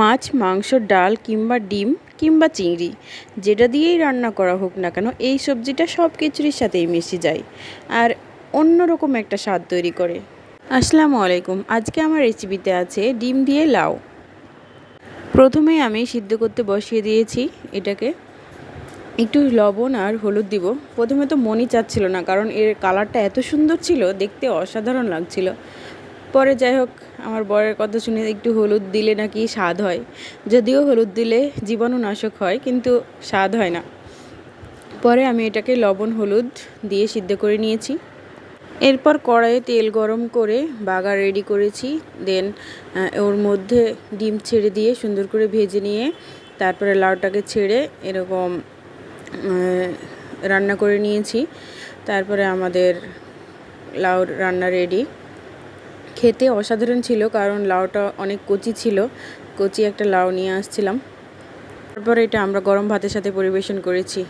মাছ, মাংস, ডাল কিংবা ডিম কিংবা চিংড়ি, যেটা দিয়েই রান্না করা হোক না কেন, এই সবজিটা সব কিছুরই সাথেই মিশে যায় আর অন্যরকম একটা স্বাদ তৈরি করে। আসসালামু আলাইকুম, আজকে আমার রেসিপিতে আছে ডিম দিয়ে লাউ। প্রথমে আমি সিদ্ধ করতে বসিয়ে দিয়েছি এটাকে। একটু লবণ আর হলুদ দিব। প্রথমে তো মনই চাচ্ছিল না, কারণ এর কালারটা এত সুন্দর ছিল, দেখতে অসাধারণ লাগছিল। পরে যাই হোক, আমার বরের কথা শুনে একটু হলুদ দিলে নাকি স্বাদ হয়। যদিও হলুদ দিলে জীবাণুনাশক হয়, কিন্তু স্বাদ হয় না। পরে আমি এটাকে লবণ হলুদ দিয়ে সিদ্ধ করে নিয়েছি। এরপর কড়াইয়ে তেল গরম করে বাগার রেডি করেছি। দেন ওর মধ্যে ডিম ছেড়ে দিয়ে সুন্দর করে ভেজে নিয়ে তারপরে লাউটাকে ছেড়ে এরকম রান্না করে নিয়েছি। তারপরে আমাদের লাউ রান্না রেডি খেতে অসাধারণ ছিল, কারণ লাউটা অনেক কচি ছিল। কচি একটা লাউ নিয়ে আসছিলাম। তারপর এটা আমরা গরম ভাতের সাথে পরিবেশন করেছি।